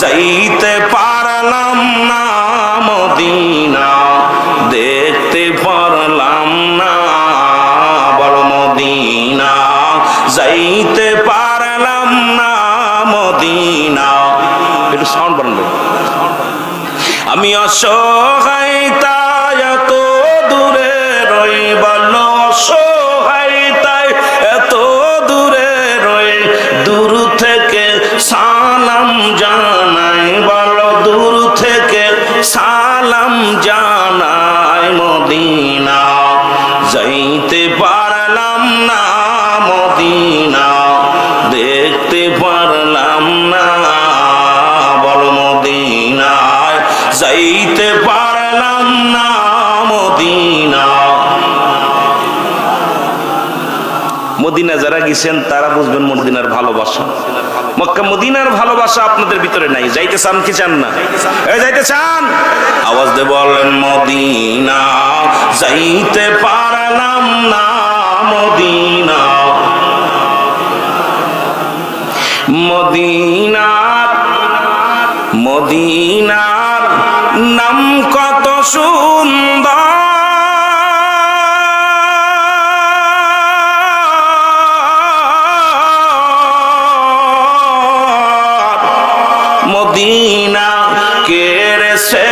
যাইতে পারলাম না মদিনা, দেখতে পারলাম না বড় মদিনা। যাইতে পারলাম না মদিনা। একটু সাউন্ড বাড়ান আমি অসহায় যাইতে পারলাম না মদিনা। মদিনা যারা গেছেন, তারা বুঝবেন মদিনার ভালোবাসা। মক্কা মদিনার ভালোবাসা আপনাদের ভিতরে নাই। যাইতে চান কি চান না? যাইতে চান? আওয়াজ দিয়ে বলেন, মদিনা, যাইতে পারলাম না মদিনা। মদিনার মদিনার নাম কত সুন্দর। মদিনা কেড়ে সে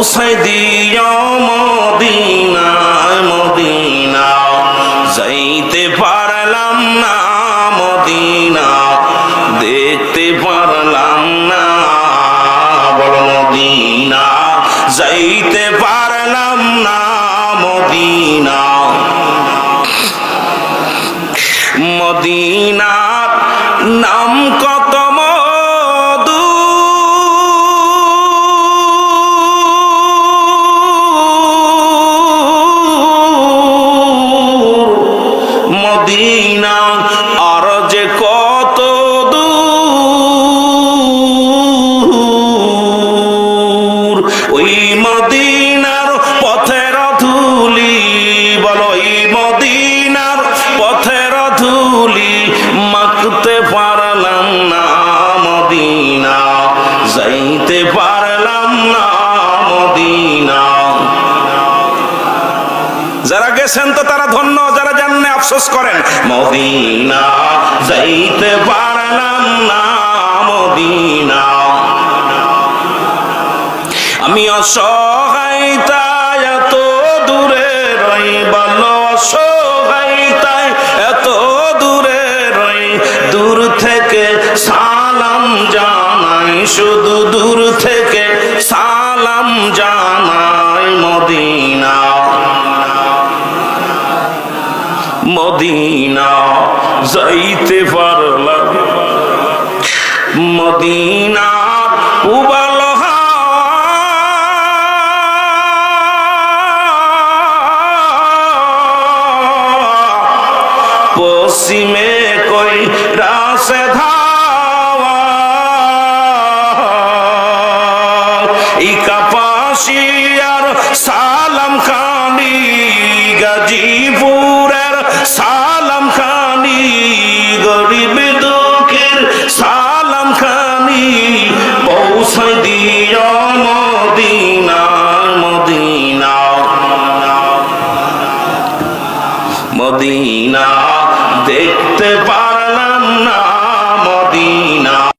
পৌঁছাই দিও মদিনায় মদিনা। যাইতে পারলাম না মদিনা, দেখতে পারলাম না বল মদিনা। যাইতে পারলাম না মদিনা। মদিনার নাম কত মদিনা, আর যে কত দূর। ওই মদিনার পথের ধুলি, বলো ওই মদিনার পথের ধুলি, মাখতে পারলাম না মদিনা, যাইতে পারলাম না মদিনা। যারা গেছেন তো তারা ধন্য আফসোস করেন। মদিনা, যাইতে পারলাম না মদিনা। আমি এত দূরে রই বল অসহায়তা এত দূরে রই, দূর থেকে সালাম জানাই, শুধু দূর থেকে সালাম জানাই। যাইতে পারলাম। মদিনা উবাল পশ্চিমে কই রাসে ধাওয়া। ই সালাম খানি গাজীপুরের মদিনা দেখতে পারলাম না মদিনা।